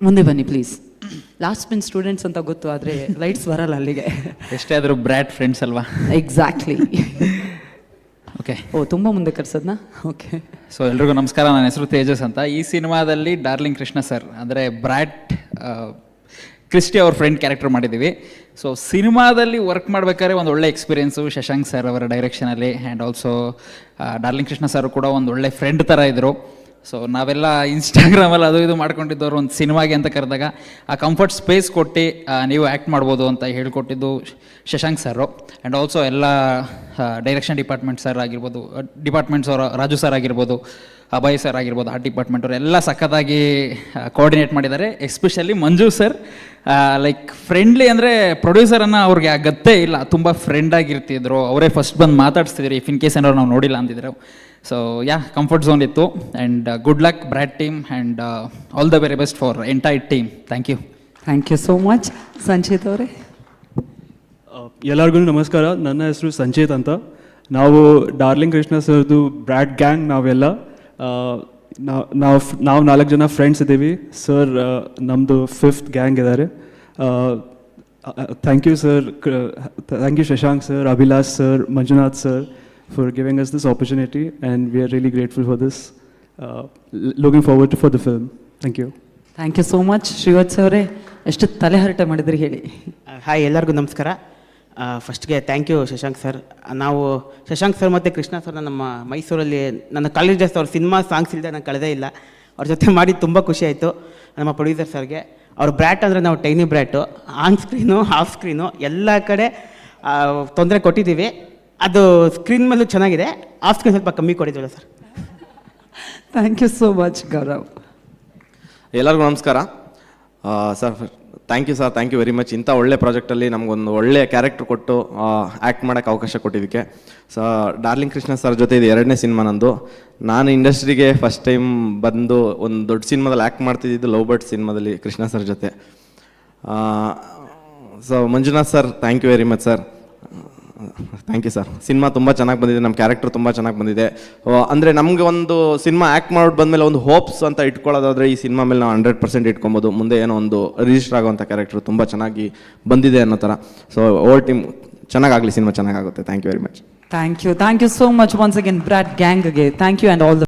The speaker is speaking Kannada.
ಮುಂದೆ ಬನ್ನಿ ಪ್ಲೀಸ್ ಲಾಸ್ಟ್ ಪಿನ್ ಸ್ಟೂಡೆಂಟ್ಸ್ ಅಂತ ಗೊತ್ತು ಆದರೆ ಲೈಟ್ಸ್ ಬರಲ್ಲ ಅಲ್ಲಿಗೆ. ಎಷ್ಟೇ ಆದರೂ ಬ್ರ್ಯಾಟ್ ಫ್ರೆಂಡ್ಸ್ ಅಲ್ವಾ? ಎಕ್ಸಾಕ್ಟ್ಲಿ ಓಕೆ ಓ ತುಂಬ ಮುಂದೆ ಕರ್ಸದ್ನಾ? ಓಕೆ ಸೊ ಎಲ್ರಿಗೂ ನಮಸ್ಕಾರ ನನ್ನ ಹೆಸರು ತೇಜಸ್ ಅಂತ. ಈ ಸಿನಿಮಾದಲ್ಲಿ ಡಾರ್ಲಿಂಗ್ ಕೃಷ್ಣ ಸರ್ ಅಂದರೆ ಬ್ರ್ಯಾಟ್ ಕ್ರಿಸ್ಟಿ ಅವ್ರ ಫ್ರೆಂಡ್ ಕ್ಯಾರೆಕ್ಟರ್ ಮಾಡಿದ್ದೀವಿ. ಸೊ ಸಿನಿಮಾದಲ್ಲಿ ವರ್ಕ್ ಮಾಡಬೇಕಾದ್ರೆ ಒಂದು ಒಳ್ಳೆ ಎಕ್ಸ್ಪೀರಿಯೆನ್ಸು ಶಶಾಂಕ್ ಸರ್ ಅವರ ಡೈರೆಕ್ಷನಲ್ಲಿ and also darling Krishna sir ಕೂಡ ಒಂದು ಒಳ್ಳೆ ಫ್ರೆಂಡ್ ಥರ ಇದ್ದರು ಸೊ ನಾವೆಲ್ಲ ಇನ್ಸ್ಟಾಗ್ರಾಮಲ್ಲಿ ಅದು ಇದು ಮಾಡ್ಕೊಂಡಿದ್ದವ್ರು ಒಂದು ಸಿನಿಮಾಗೆ ಅಂತ ಕರೆದಾಗ, ಆ ಕಂಫರ್ಟ್ ಸ್ಪೇಸ್ ಕೊಟ್ಟು ನೀವು ಆ್ಯಕ್ಟ್ ಮಾಡ್ಬೋದು ಅಂತ ಹೇಳ್ಕೊಟ್ಟಿದ್ದು ಶಶಾಂಕ್ ಸರು ಆ್ಯಂಡ್ ಆಲ್ಸೋ ಎಲ್ಲ ಡೈರೆಕ್ಷನ್ ಡಿಪಾರ್ಟ್ಮೆಂಟ್ ಸರ್ ಆಗಿರ್ಬೋದು ಡಿಪಾರ್ಟ್ಮೆಂಟ್ಸ್ ಅವರ ರಾಜು ಸರ್ ಆಗಿರ್ಬೋದು, ಅಭಯ್ ಸರ್ ಆಗಿರ್ಬೋದು ಆರ್ಟ್ ಡಿಪಾರ್ಟ್ಮೆಂಟ್ ಅವರು ಎಲ್ಲ ಸಖತ್ತಾಗಿ ಕೋಆರ್ಡಿನೇಟ್ ಮಾಡಿದ್ದಾರೆ. Especially Manju sir like friendly ಅಂದರೆ ಪ್ರೊಡ್ಯೂಸರನ್ನು ಅವ್ರಿಗೆ ಆ ಗತ್ತೇ ಇಲ್ಲ. ತುಂಬ ಫ್ರೆಂಡ್ ಆಗಿರ್ತಿದ್ರು. ಅವರೇ ಫಸ್ಟ್ ಬಂದು ಮಾತಾಡಿಸ್ತಿದ್ರು. ಇಫ್ ಇನ್ ಕೇಸ್ ಏನಾದ್ರು ನಾವು ನೋಡಿಲ್ಲ ಅಂತಿದ್ರು ಸೊ ಯಾ ಕಂಫರ್ಟ್ ಝೋನ್ ಇತ್ತು. And good luck Brat team and all the very best for entire team thank you thank you so much Sanchit ಅವರೇ. ಎಲ್ಲರಿಗೂ ನಮಸ್ಕಾರ. ನನ್ನ ಹೆಸರು ಸಂಚೇತ್ ಅಂತ. ನಾವು ಡಾರ್ಲಿಂಗ್ ಕೃಷ್ಣ ಸರ್ದು ಬ್ರ್ಯಾಡ್ ಗ್ಯಾಂಗ್ ನಾವೆಲ್ಲ. ನಾವು ನಾವು ನಾವು ನಾಲ್ಕು ಜನ ಫ್ರೆಂಡ್ಸ್ ಇದ್ದೀವಿ ಸರ್ ನಮ್ಮದು ಫಿಫ್ತ್ ಗ್ಯಾಂಗ್ ಇದ್ದಾರೆ thank you sir thank you Shashank sir Abhilash sir Manjunath sir for giving us this opportunity and we are really grateful for this looking forward for the film thank you thank you so much Srivats ಅವರೇ ಎಷ್ಟು ತಲೆಹರಟೆ ಮಾಡಿದ್ರಿ ಹೇಳಿ. ಹಾಯ್ ಎಲ್ಲರಿಗೂ ನಮಸ್ಕಾರ. ಫಸ್ಟ್ಗೆ ಥ್ಯಾಂಕ್ ಯು ಶಶಾಂಕ್ ಸರ್ ನಾವು ಶಶಾಂಕ್ ಸರ್ ಮತ್ತು ಕೃಷ್ಣ ಸರ್ ನಮ್ಮ ಮೈಸೂರಲ್ಲಿ ನನ್ನ ಕಾಲೇಜ್ ಡೇಸ್ ಅವ್ರ ಸಿನಿಮಾ ಸಾಂಗ್ಸ್ ಇಲ್ಲದೆ ನಾನು ಕಳೆದೇ ಇಲ್ಲ. ಅವ್ರ ಜೊತೆ ಮಾಡಿ ತುಂಬ ಖುಷಿ ಆಯಿತು ನಮ್ಮ ಪ್ರೊಡ್ಯೂಸರ್ ಸರ್ಗೆ ಅವ್ರ ಬ್ರ್ಯಾಟ್ ಅಂದರೆ ನಾವು tiny brat on screen off screen ಎಲ್ಲ ಕಡೆ ತೊಂದರೆ ಕೊಟ್ಟಿದ್ದೀವಿ. ಅದು ಸ್ಕ್ರೀನ್ ಮೇಲೂ ಚೆನ್ನಾಗಿದೆ ಆಫ್ ಸ್ಕ್ರೀನ್ ಸ್ವಲ್ಪ ಕಮ್ಮಿ ಕೊಟ್ಟಿದ್ದೀವಲ್ಲ sir thank you so much Gaurav. ಎಲ್ಲರಿಗೂ ನಮಸ್ಕಾರ. Sir thank you sir thank you very much ಇಂಥ ಒಳ್ಳೆ ಪ್ರಾಜೆಕ್ಟಲ್ಲಿ ನಮಗೊಂದು ಒಳ್ಳೆಯ ಕ್ಯಾರೆಕ್ಟರ್ ಕೊಟ್ಟು ಆ್ಯಕ್ಟ್ ಮಾಡೋಕ್ಕೆ ಅವಕಾಶ ಕೊಟ್ಟಿದ್ದಕ್ಕೆ. ಸೊ ಡಾರ್ಲಿಂಗ್ ಕೃಷ್ಣ ಸರ್ ಜೊತೆ ಇದು ಎರಡನೇ ಸಿನಿಮಾ ನಂದು. ನಾನು ಇಂಡಸ್ಟ್ರಿಗೆ ಫಸ್ಟ್ ಟೈಮ್ ಬಂದು ಒಂದು ದೊಡ್ಡ ಸಿನಿಮಾದಲ್ಲಿ ಆ್ಯಕ್ಟ್ ಮಾಡ್ತಿದ್ದಿದ್ದು ಲವ್ ಬರ್ಡ್ ಸಿನಿಮಾದಲ್ಲಿ ಕೃಷ್ಣ ಸರ್ ಜೊತೆ so Manjunath sir thank you very much sir thank you sir cinema ತುಂಬ ಚೆನ್ನಾಗಿ ಬಂದಿದೆ. ನಮ್ಮ ಕ್ಯಾರೆಕ್ಟರ್ ತುಂಬ ಚೆನ್ನಾಗಿ ಬಂದಿದೆ. ಅಂದರೆ ನಮಗೆ ಒಂದು ಸಿನಿಮಾ ಆ್ಯಕ್ಟ್ ಮಾಡಿ ಬಂದಮೇಲೆ ಒಂದು ಹೋಪ್ಸ್ ಅಂತ ಇಟ್ಕೊಳ್ಳೋದಾದ್ರೆ ಈ ಸಿನಿಮಾ ಮೇಲೆ ನಾವು ಹಂಡ್ರೆಡ್ ಪರ್ಸೆಂಟ್ ಇಟ್ಕೊಬೋದು. ಮುಂದೆ ಏನೋ ಒಂದು ರಿಜಿಸ್ಟರ್ ಆಗುವಂಥ ಕ್ಯಾರೆಕ್ಟರ್ ತುಂಬ ಚೆನ್ನಾಗಿ ಬಂದಿದೆ ಅನ್ನೋ ಥರ. ಸೊ ಓಲ್ ಟೀಮ್ ಚೆನ್ನಾಗಾಗಲಿ ಸಿನಿಮಾ ಚೆನ್ನಾಗಾಗುತ್ತೆ. Thank you very much thank you thank you so much once again Brat ಗ್ಯಾಂಗ್ಗೆ thank you and all